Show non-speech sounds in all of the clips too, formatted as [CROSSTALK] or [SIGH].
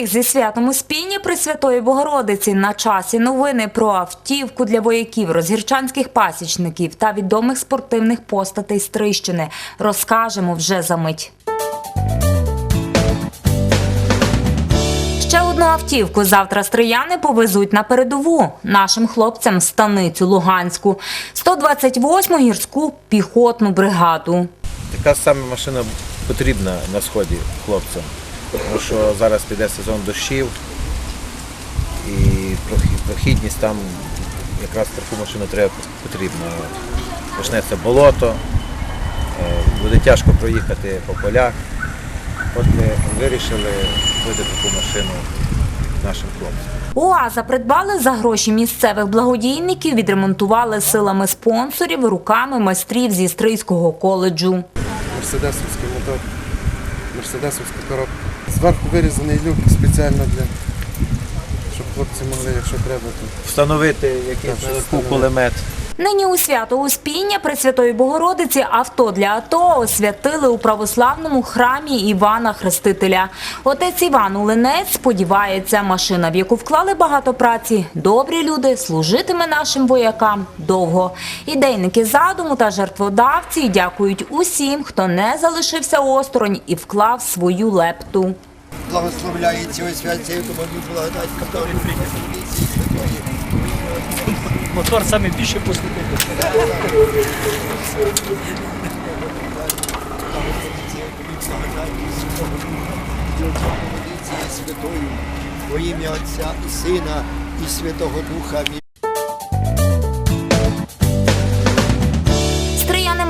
Усіх зі святом Успіння Пресвятої Богородиці на часі новини про автівку для вояків, розгірчанських пасічників та відомих спортивних постатей Стрищини розкажемо вже за мить. Ще одну автівку завтра стрияни повезуть на передову нашим хлопцям станицю Луганську, 128-му гірську піхотну бригаду. Така саме машина потрібна на сході хлопцям, тому що зараз піде сезон дощів і прохідність там якраз таку машину треба потрібно. Почнеться болото, е, буде тяжко проїхати по полях. От ми вирішили видати таку машину нашим хлопцям. УАЗа придбали за гроші місцевих благодійників, відремонтували силами спонсорів, руками майстрів зі Стрийського коледжу. мерседесовський мотор, мерседесовська коробка. Зверху вирізаний люк спеціально для, щоб хлопці могли, якщо треба, то Встановити якийсь Так, наверху встановити. кулемет. Нині у свято Успіння Пресвятої Богородиці авто для АТО освятили у православному храмі Івана Хрестителя. Отець Іван Улинець сподівається, машина, в яку вклали багато праці, добрі люди, служитиме нашим воякам довго. Ідейники задуму та жертводавці дякують усім, хто не залишився осторонь і вклав свою лепту. Благословляється ось тому тобі благодать, который прийняти святої. Мотор саме більше послухати. Святою, во ім'я Отця і Сина і Святого Духа. Амінь.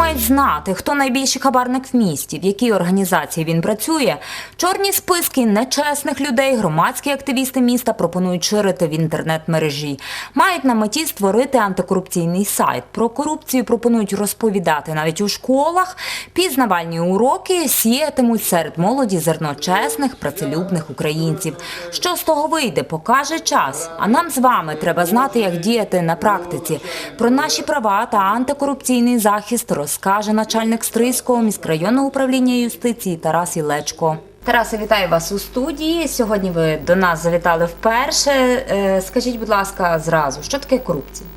Мають знати, хто найбільший хабарник в місті, в якій організації він працює. Чорні списки нечесних людей громадські активісти міста пропонують ширити в інтернет-мережі. Мають на меті створити антикорупційний сайт. Про корупцію пропонують розповідати навіть у школах. Пізнавальні уроки сіятимуть серед молоді зерно чесних, працелюбних українців. Що з того вийде, покаже час. А нам з вами треба знати, як діяти на практиці. Про наші права та антикорупційний захист розкаже начальник Стрийського міськрайонного управління юстиції Тарас Ілечко. Тарасе, вітаю вас у студії. Сьогодні ви до нас завітали вперше. Е, Скажіть, будь ласка, зразу, що таке корупція?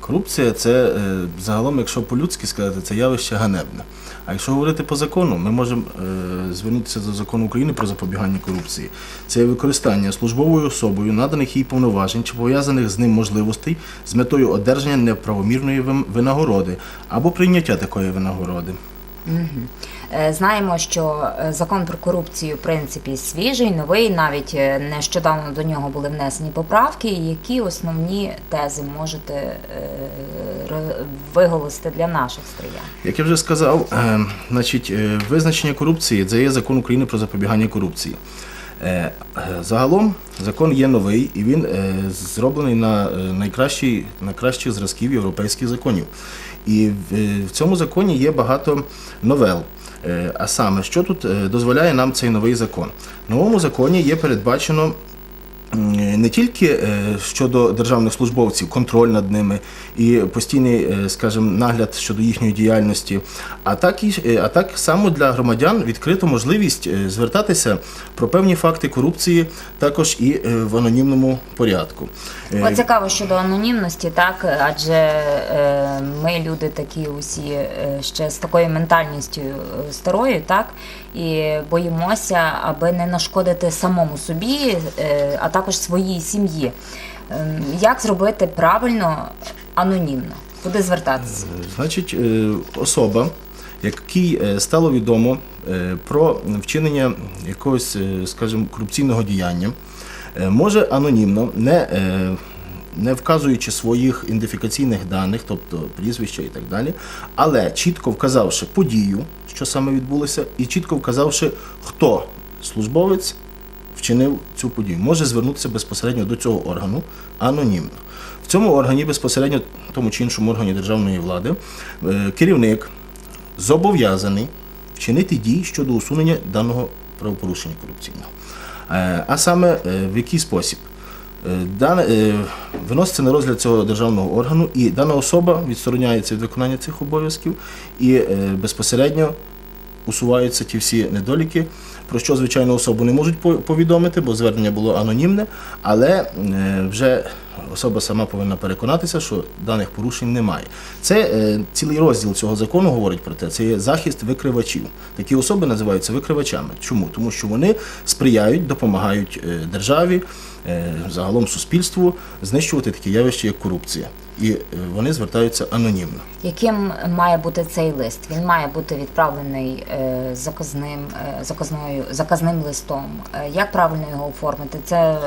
Корупція це е, загалом, якщо по-людськи сказати, це явище ганебне. А якщо говорити по закону, ми можемо е, звернутися до закону України про запобігання корупції. Це використання службовою особою наданих їй повноважень чи пов'язаних з ним можливостей з метою одержання неправомірної винагороди або прийняття такої винагороди. Е, Знаємо, що е, закон про корупцію в принципі свіжий, новий. Навіть е, нещодавно до нього були внесені поправки. Які основні тези можете виголосити для наших стріян? Як я вже сказав, значить, визначення корупції це є закон України про запобігання корупції. Загалом закон є новий і він зроблений на е, найкращий, на кращих зразків європейських законів. І в, е, цьому законі є багато новел. Е, А саме, що тут е, дозволяє нам цей новий закон? В новому законі є передбачено не тільки е, щодо державних службовців, контроль над ними і постійний, е, скажімо, нагляд щодо їхньої діяльності, а так і е, а так само для громадян відкрито можливість звертатися про певні факти корупції також і в анонімному порядку. От цікаво щодо анонімності, так адже ми люди такі усі ще з такою ментальністю старою, так і боїмося, аби не нашкодити самому собі, е, а також своїй сім'ї. Ем, Як зробити правильно анонімно? Куди звертатися? Значить, е, особа, якій е, стало відомо е, про вчинення якогось, е, скажімо, корупційного діяння, е, може анонімно, не, е, не вказуючи своїх ідентифікаційних даних, тобто прізвища і так далі, але чітко вказавши подію, що саме відбулося, і чітко вказавши, хто службовець вчинив цю подію, може звернутися безпосередньо до цього органу анонімно. В цьому органі безпосередньо тому чи іншому органі державної влади е, керівник зобов'язаний вчинити дії щодо усунення даного правопорушення корупційного. Е, А саме е, в який спосіб? Е, Дане, е, виноситься на розгляд цього державного органу, і дана особа відстороняється від виконання цих обов'язків і е, безпосередньо усуваються ті всі недоліки, про що, звичайно, особу не можуть по- повідомити, бо звернення було анонімне, але вже особа сама повинна переконатися, що даних порушень немає. Це цілий розділ цього закону говорить про те, це є захист викривачів. Такі особи називаються викривачами. Чому? Тому що вони сприяють, допомагають державі, загалом суспільству знищувати такі явища, як корупція. І е, вони звертаються анонімно. Яким має бути цей лист? Він має бути відправлений е, заказним, е, заказною, заказним листом. Е, Як правильно його оформити? Це е,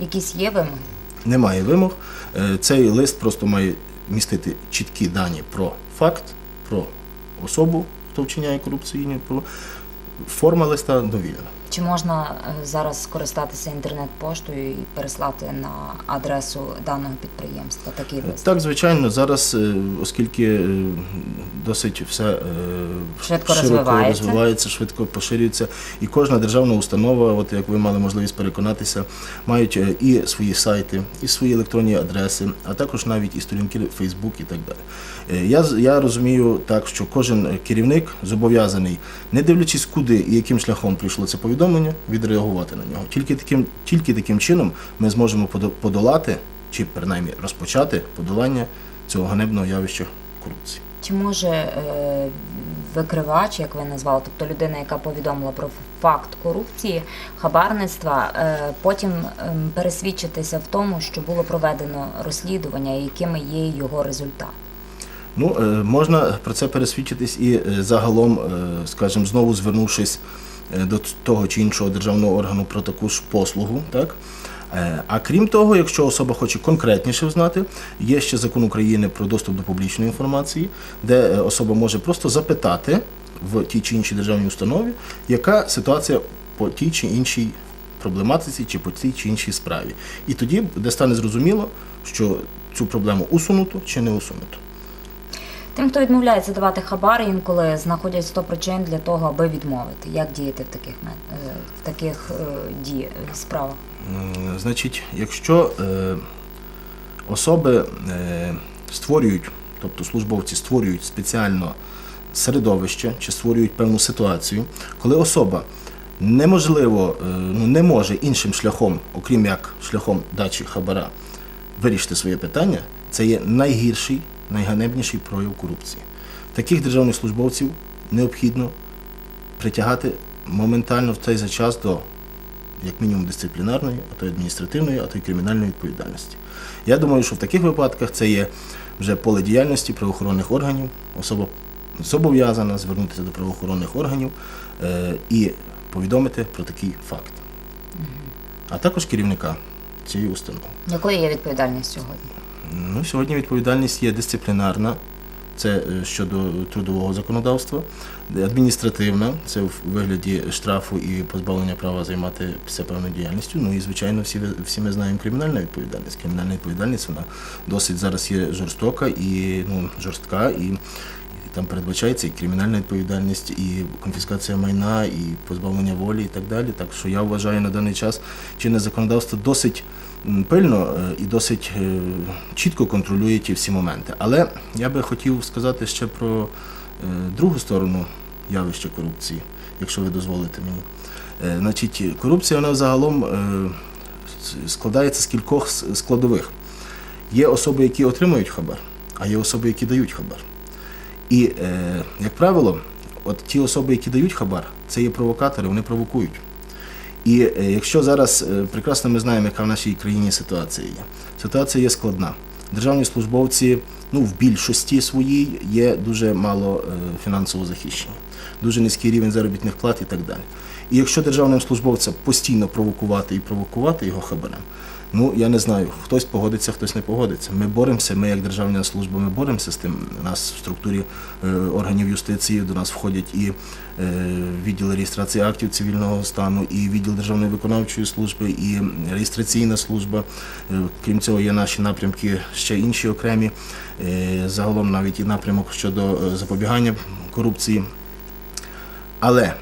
якісь є вимоги? Немає вимог. Е, Цей лист просто має містити чіткі дані про факт, про особу, хто вчиняє корупційні, про форма листа довільна. Чи можна е, зараз скористатися інтернет-поштою і переслати на адресу даного підприємства такий лист? Так, звичайно, зараз, е, оскільки е, досить все е, Швидко широко розвивається. розвивається, швидко поширюється, і кожна державна установа, от як ви мали можливість переконатися, мають е, і свої сайти, і свої електронні адреси, а також навіть і сторінки Facebook і так далі. Е, Я, я розумію так, що кожен керівник зобов'язаний, не дивлячись куди і яким шляхом прийшло це повідомлення, відреагувати на нього. Тільки таким, тільки таким чином ми зможемо подолати чи принаймні розпочати подолання цього ганебного явища корупції. Чи може е, викривач, як ви назвали, тобто людина, яка повідомила про факт корупції, хабарництва, е, потім ем, пересвідчитися в тому, що було проведено розслідування, і якими є його результати? Ну, е, можна про це пересвідчитись і загалом, скажімо, знову звернувшись до того чи іншого державного органу про таку ж послугу, так? Е, А крім того, якщо особа хоче конкретніше знати, є ще закон України про доступ до публічної інформації, де е, особа може просто запитати в тій чи іншій державній установі, яка ситуація по тій чи іншій проблематиці чи по тій чи іншій справі. І тоді де стане зрозуміло, що цю проблему усунуто чи не усунуто. Тим, хто відмовляється давати хабар, інколи знаходять 100 причин для того, аби відмовити. Як діяти в таких е, в таких е, справах? Значить, якщо е, особи створюють, тобто службовці створюють спеціально середовище чи створюють певну ситуацію, коли особа неможливо, ну, не може іншим шляхом, окрім як шляхом дачі хабара, вирішити своє питання, це є найгірший, найганебніший прояв корупції. Таких державних службовців необхідно притягати моментально в цей же час до як мінімум дисциплінарної, а то й адміністративної, а то й кримінальної відповідальності. Я думаю, що в таких випадках це є вже поле діяльності правоохоронних органів. Особа зобов'язана звернутися до правоохоронних органів е, і повідомити про такий факт. А також керівника цієї установи. Якою є відповідальність сьогодні? Ну, сьогодні відповідальність є дисциплінарна, це е, щодо трудового законодавства, адміністративна, це в вигляді штрафу і позбавлення права займатися певною діяльністю. Ну і звичайно, всі всі ми знаємо кримінальна відповідальність. Кримінальна відповідальність вона досить зараз є жорстока і ну, жорстка і. Там передбачається і кримінальна відповідальність, і конфіскація майна, і позбавлення волі, і так далі. Так що я вважаю на даний час чинне законодавство досить пильно е, і досить е, чітко контролює ті всі моменти. Але я би хотів сказати ще про е, другу сторону явища корупції, якщо ви дозволите мені. Значить, корупція вона загалом складається з кількох складових. Є особи, які отримують хабар, а є особи, які дають хабар. І, е, як правило, от ті особи, які дають хабар, це є провокатори, вони провокують. І е, якщо зараз е, прекрасно ми знаємо, яка в нашій країні ситуація є. Ситуація є складна. Державні службовці ну, в більшості своїй є дуже мало е, фінансово захищені, дуже низький рівень заробітних плат і так далі. І якщо державним службовцям постійно провокувати і провокувати його хабарем, ну я не знаю, хтось погодиться, хтось не погодиться. Ми боремося, ми як державна служба, ми боремося з тим. У нас в структурі е, органів юстиції до нас входять і е, відділ реєстрації актів цивільного стану, і відділ державної виконавчої служби, і реєстраційна служба. Е, Крім цього, є наші напрямки ще інші окремі. Загалом навіть і напрямок щодо запобігання корупції. Але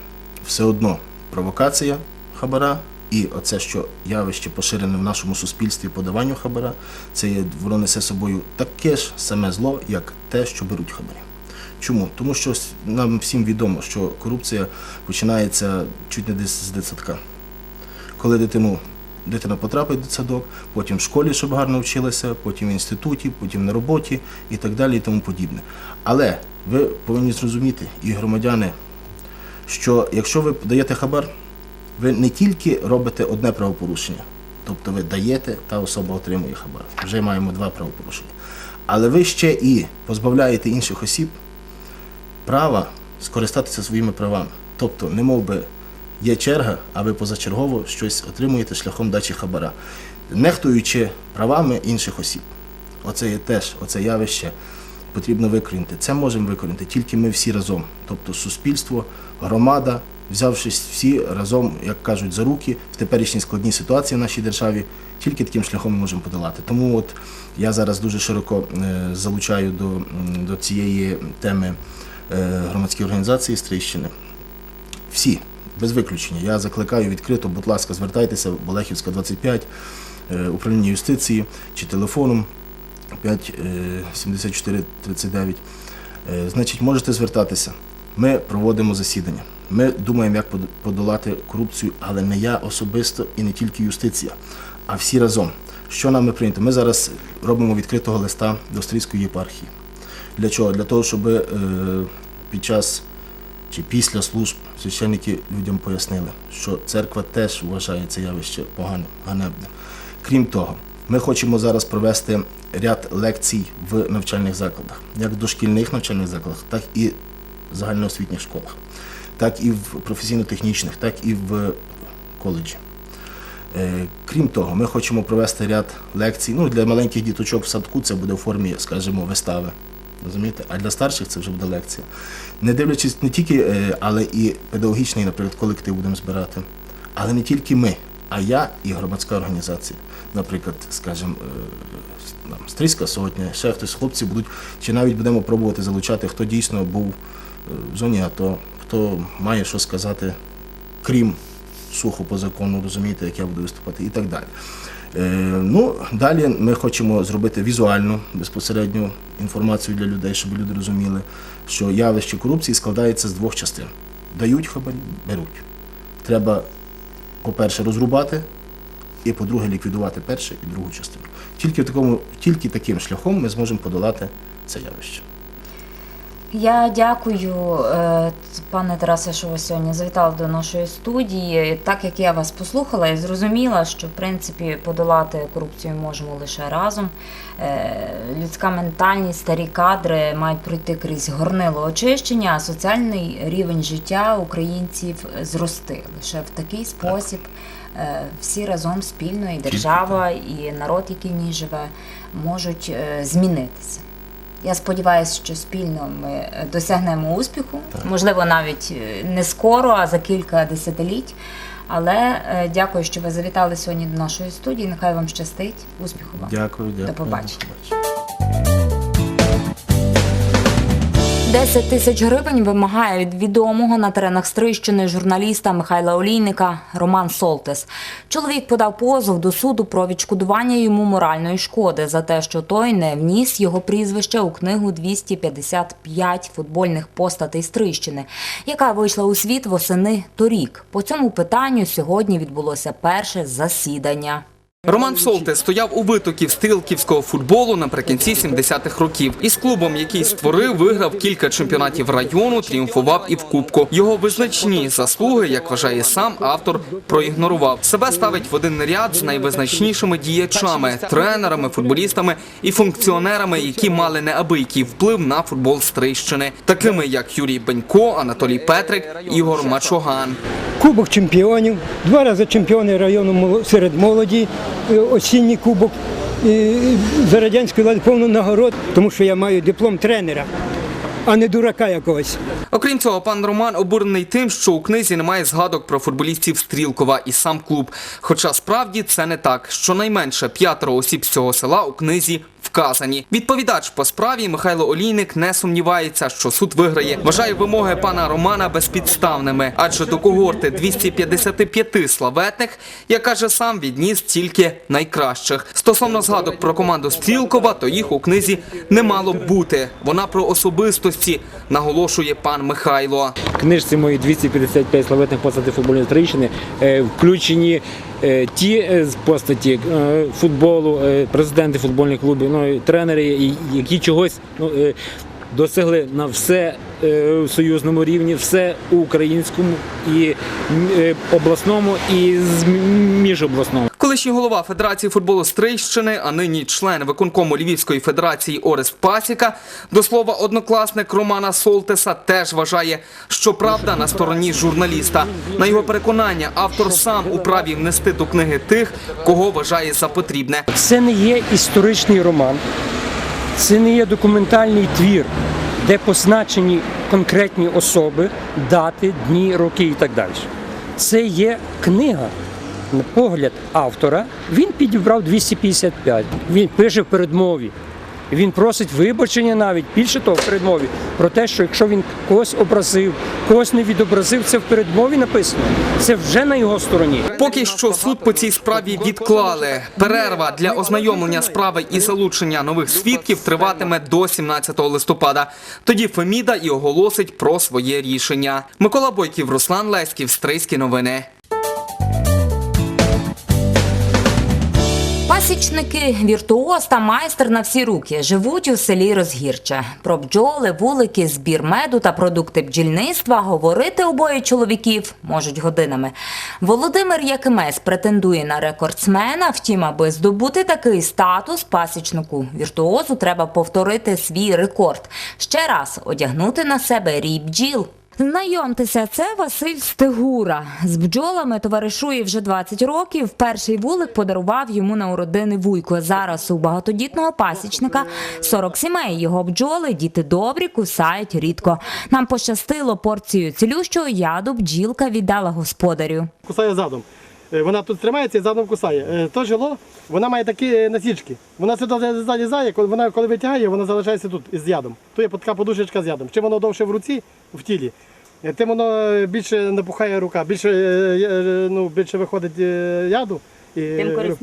все одно провокація хабара і оце, що явище поширене в нашому суспільстві подаванню хабара, це є, воно несе собою таке ж саме зло, як те, що беруть хабарі. Чому? Тому що нам всім відомо, що корупція починається чуть не з дитсадка. Коли дитину, дитина потрапить в дитсадок, потім в школі, щоб гарно вчилася, потім в інституті, потім на роботі і так далі, і тому подібне. Але ви повинні зрозуміти, і громадяни, що якщо ви даєте хабар, ви не тільки робите одне правопорушення, тобто ви даєте, та особа отримує хабар. Вже маємо два правопорушення. Але ви ще і позбавляєте інших осіб права скористатися своїми правами. Тобто, не мов би, є черга, а ви позачергово щось отримуєте шляхом дачі хабара, нехтуючи правами інших осіб. Оце є теж, оце явище потрібно викорінити. Це можемо викорінити тільки ми всі разом. Тобто суспільство, громада, взявшись всі разом, як кажуть, за руки в теперішній складній ситуації в нашій державі, тільки таким шляхом ми можемо подолати. Тому от я зараз дуже широко е, залучаю до, до цієї теми е, громадські організації Стрийщини. Всі, без виключення. Я закликаю відкрито, будь ласка, звертайтеся, Болехівська 25, е, управління юстиції чи телефоном 5 е, 74 39. Е, Значить, можете звертатися. Ми проводимо засідання. Ми думаємо, як подолати корупцію, але не я особисто і не тільки юстиція, а всі разом. Що нами прийнято? Ми зараз робимо відкритого листа до Стрийської єпархії. Для чого? Для того, щоб е, під час чи після служб священники людям пояснили, що церква теж вважає це явище поганим, ганебним. Крім того, ми хочемо зараз провести ряд лекцій в навчальних закладах, як в дошкільних навчальних закладах, так і в загальноосвітніх школах, так і в професійно-технічних, так і в коледжі. Е, Крім того, ми хочемо провести ряд лекцій. Ну, для маленьких діточок в садку це буде в формі, скажімо, вистави. Розумієте? А для старших це вже буде лекція. Не дивлячись не тільки, е, але і педагогічний, наприклад, колектив будемо збирати. Але не тільки ми, а я і громадська організація. Наприклад, скажімо, е, там, Стрийська сотня, ще хтось хлопці будуть, чи навіть будемо пробувати залучати, хто дійсно був в зоні АТО, хто має що сказати, крім сухо по закону, розумієте, як я буду виступати, і так далі. Е, ну, далі ми хочемо зробити візуальну безпосередню інформацію для людей, щоб люди розуміли, що явище корупції складається з двох частин: дають хабарі, беруть. Треба, по-перше, розрубати, і по-друге, ліквідувати першу і другу частину. Тільки, в такому, тільки таким шляхом ми зможемо подолати це явище. Я дякую, е, пане Тарасе, що ви сьогодні завітали до нашої студії. Так як я вас послухала і зрозуміла, що в принципі подолати корупцію можемо лише разом. Е, Людська ментальність, старі кадри мають пройти крізь горнило очищення, а соціальний рівень життя українців зрости. Лише в такий спосіб е, всі разом спільно, і держава, і народ, який в ній живе, можуть змінитися. Я сподіваюся, що спільно ми е, досягнемо успіху, можливо, навіть е, не скоро, а за кілька десятиліть. Але е, дякую, що ви завітали сьогодні до нашої студії. Нехай вам щастить. Успіху вам. Дякую, дякую. побачення. До побачення. 10 тисяч гривень вимагає від відомого на теренах Стрийщини журналіста Михайла Олійника Роман Солтес. Чоловік подав позов до суду про відшкодування йому моральної шкоди за те, що той не вніс його прізвище у книгу 255 футбольних постатей Стрийщини, яка вийшла у світ восени торік. По цьому питанню сьогодні відбулося перше засідання. Роман Солте стояв у витоків стрілківського футболу наприкінці 70-х років. Із клубом, який створив, виграв кілька чемпіонатів району, тріумфував і в кубку. Його визначні заслуги, як вважає сам автор, проігнорував. Себе ставить в один ряд з найвизначнішими діячами, тренерами, футболістами і функціонерами, які мали неабиякий вплив на футбол Стрийщини, такими як Юрій Бенько, Анатолій Петрик, Ігор Мачоган. Кубок чемпіонів, два рази чемпіони району серед молоді, осінній кубок. За радянської влади повно нагород, тому що я маю диплом тренера, а не дурака якогось. Окрім цього, пан Роман обурений тим, що у книзі немає згадок про футболістів Стрілкова і сам клуб. Хоча справді це не так. Щонайменше п'ятеро осіб з цього села у книзі вказані. Відповідач по справі Михайло Олійник не сумнівається, що суд виграє. Вважає вимоги пана Романа безпідставними, адже до когорти 255 славетних, як каже сам, відніс тільки найкращих. Стосовно згадок про команду Стрілкова, то їх у книзі не мало б бути. Вона про особистості, наголошує пан Михайло. В книжці мої 255 славетних постатей футбольної трійщини е, включені ті е, постаті е, футболу, е, президенти футбольних клубів, ну, тренери, які чогось ну, е, досягли на все е, в союзному рівні, все українському і е, обласному, і міжобласному. Колишній голова Федерації футболу Стрийщини, а нині член виконкому Львівської федерації Орест Пасіка, до слова, однокласник Романа Солтеса теж вважає, що правда на стороні журналіста. На його переконання, автор сам у праві внести до книги тих, кого вважає за потрібне. Це не є історичний роман, це не є документальний твір, де позначені конкретні особи, дати, дні, роки і так далі. Це є книга. Погляд автора, він підібрав 255. Він пише в передмові. Він просить вибачення навіть більше того в передмові про те, що якщо він когось образив, когось не відобразив, це в передмові написано. Це вже на його стороні. Поки що суд по цій справі відклали. Перерва для ознайомлення справи і залучення нових свідків триватиме до 17 листопада. Тоді Феміда і оголосить про своє рішення. Микола Бойків, Руслан Леськів, Стрийські новини. Пасічники, віртуоз та майстер на всі руки живуть у селі Розгірче. Про бджоли, вулики, збір меду та продукти бджільництва говорити обоє чоловіків можуть годинами. Володимир Якимець претендує на рекордсмена. Втім, аби здобути такий статус пасічнику віртуозу, треба повторити свій рекорд. Ще раз одягнути на себе рій бджіл. Знайомтеся, це Василь Стегура. З бджолами товаришує вже 20 років. Перший вулик подарував йому на уродини вуйко. Зараз у багатодітного пасічника 40 сімей. Його бджоли, діти добрі, кусають рідко. Нам пощастило порцію цілющого яду бджілка віддала господарю. кусає задом. Е, Вона тут тримається і задом кусає. Е, То жило, вона має такі е, насічки. Вона сюди залізає, вона коли витягає, вона залишається тут із ядом. Тут є така подушечка з ядом. Чим воно довше в руці, в тілі, тим воно е, більше напухає рука, більше, е, е, ну, більше виходить е, яду. І, е,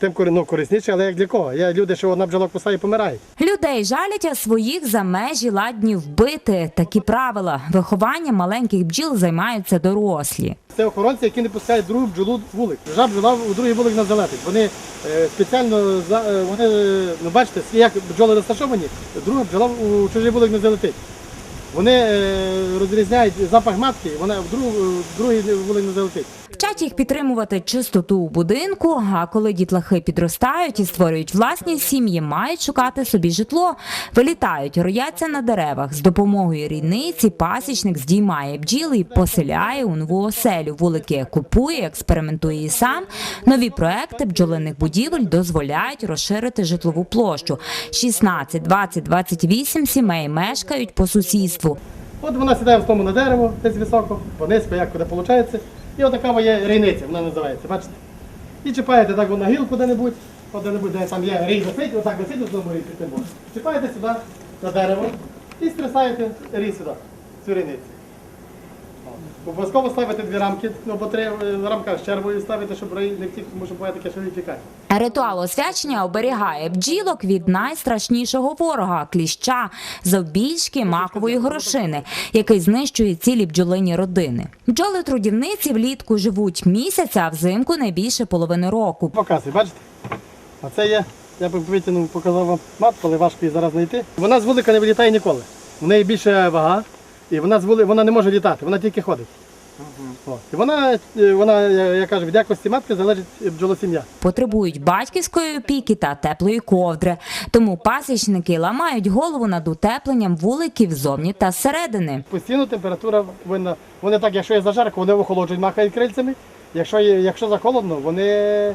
Тим ну, корисніше, але як для кого? Є люди, що одна бджола кусає і помирають. Людей жалять, а своїх за межі ладні вбити. Такі правила виховання маленьких бджіл займаються дорослі. Це охоронці, які не пускають другу бджолу вулик. Жа бджола у другий вулик не залетить. Вони е, спеціально е, вони, е, ну бачите, як бджоли розташовані, друга бджола у чужий вулик не залетить. Вони е, розрізняють запах матки, вона в, в другий вулик не залетить. Вчать їх підтримувати чистоту у будинку. А коли дітлахи підростають і створюють власні сім'ї, мають шукати собі житло. Вилітають, рояться на деревах. З допомогою рідниці пасічник здіймає бджіл і поселяє у нову оселю. Вулики купує, експериментує і сам. Нові проекти бджолиних будівель дозволяють розширити житлову площу. 16, 20, 28 сімей мешкають по сусідству. От вона сідає в тому на дерево, десь високо, понизько, як куди виходить. І отака є рейниця, вона називається, бачите? І чіпаєте так на гілку де-небудь, де-небудь, де там є рій висить, отак висить у тому рій під тим. Чіпаєте сюди, на дерево, і стрясаєте рій сюди, цю рейницю. Обов'язково ставите дві рамки, ну бо три е, рамка з червою ставите, щоб рій не втік, тому що буває таке, що рій тікає. Ритуал освячення оберігає бджілок від найстрашнішого ворога кліща завбільшки макової горошини, який знищує цілі бджолині родини. Бджоли трудівниці влітку живуть місяць, а взимку не більше половини року. Показуй, бачите? А це є, я б витягнув, показав вам матку, але важко її зараз знайти. Вона з вулика не вилітає ніколи. В неї більше вага, і вона з вули, вона не може літати, вона тільки ходить. О. І вона, е, вона, я, я кажу, від якості матки залежить бджолосім'я. Потребують батьківської опіки та теплої ковдри. Тому пасічники ламають голову над утепленням вуликів зовні та зсередини. Постійно температура повинна. Вони так, якщо є зажарко, вони охолоджують, махають крильцями. Якщо, є- якщо захолодно, вони е,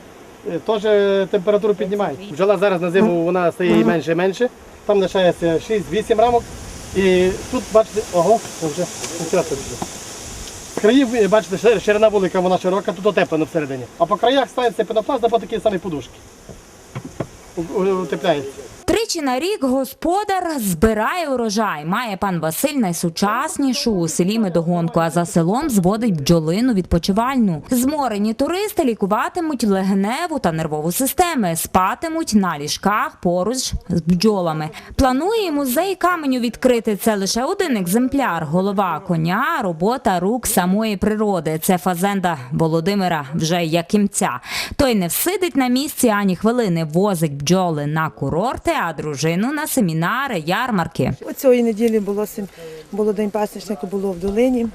теж температуру піднімають. Бджола зараз на зиму вона стає і менше і менше. Там лишається 6-8 рамок. І тут, бачите, ого, вже втратив вже. Країв, е, бачите, ширина вулика вона широка, тут отеплено всередині. А по краях ставиться пенопласт або такі самі подушки. У- Утепляється. Тричі на рік господар збирає урожай. Має пан Василь найсучаснішу у селі медогонку, а за селом зводить бджолину відпочивальну. Зморені туристи лікуватимуть легеневу та нервову системи, спатимуть на ліжках поруч з бджолами. Планує музей каменю відкрити. Це лише один екземпляр. Голова коня, робота рук самої природи. Це фазенда Володимира вже якимця. Той не всидить на місці ані хвилини, возить бджоли на курорти, а дружину на семінари, ярмарки. Оцієї неділі було, було День пасічника, було в долині.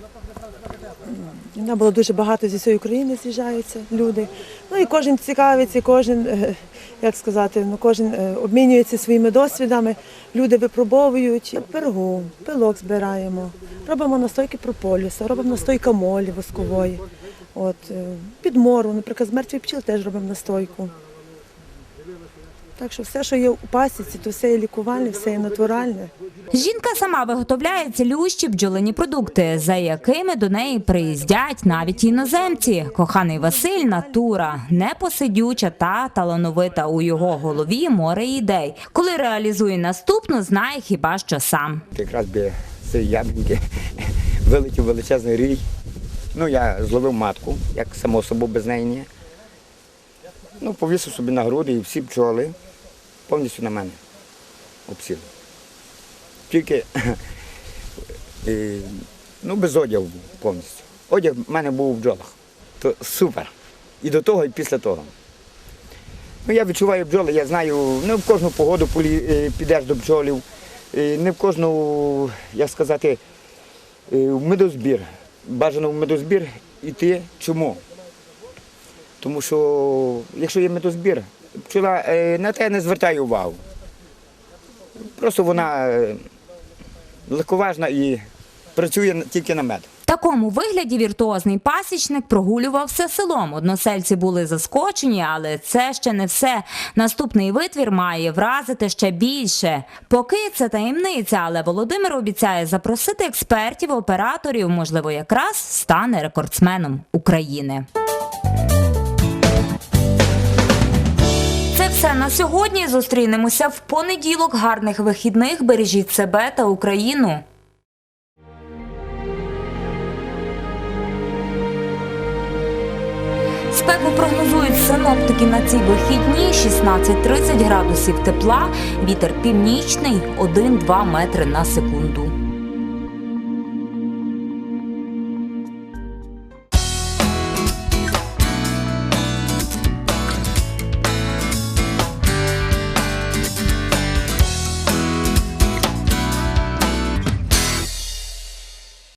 Нам було дуже багато зі всієї України з'їжджаються люди. Ну і кожен цікавиться, кожен, е, як сказати, ну, кожен е, обмінюється своїми досвідами. Люди випробовують пергу, пилок збираємо, робимо настойки прополіса, робимо настойка молі воскової. От, е, підмору, наприклад, з мертвих пчіл теж робимо настойку. Так що все, що є у пасіці, то все є лікувальне, все є натуральне. Жінка сама виготовляє цілющі бджолині продукти, за якими до неї приїздять навіть іноземці. Коханий Василь натура непосидюча та талановита у його голові море ідей. Коли реалізує наступну, знає хіба що сам. Якраз біля цієї яблуньки вилетів величезний рій. Ну, я зловив матку, як само собою без неї. Ну, повісив собі на груди і всі пчоли повністю на мене обсіли. Тільки [CLEARS THROAT] е, ну, без одягу був повністю. Одяг в мене був у бджолах. То супер. І до того, і після того. Ну, я відчуваю бджоли, я знаю, не в кожну погоду е, підеш до бджолів, е, не в кожну, як сказати, в медозбір. Бажано в медозбір йти. Чому? Тому що якщо є медозбір, пчола е, на те не звертає увагу. Просто вона е, легковажна і працює тільки на мед. В такому вигляді віртуозний пасічник прогулювався селом. Односельці були заскочені, але це ще не все. Наступний витвір має вразити ще більше. Поки це таємниця, але Володимир обіцяє запросити експертів, операторів, можливо, якраз стане рекордсменом України. Все на сьогодні. Зустрінемося в понеділок. Гарних вихідних. Бережіть себе та Україну. Спеку прогнозують синоптики на ці вихідні 16-30 градусів тепла, вітер північний 1-2 метри на секунду.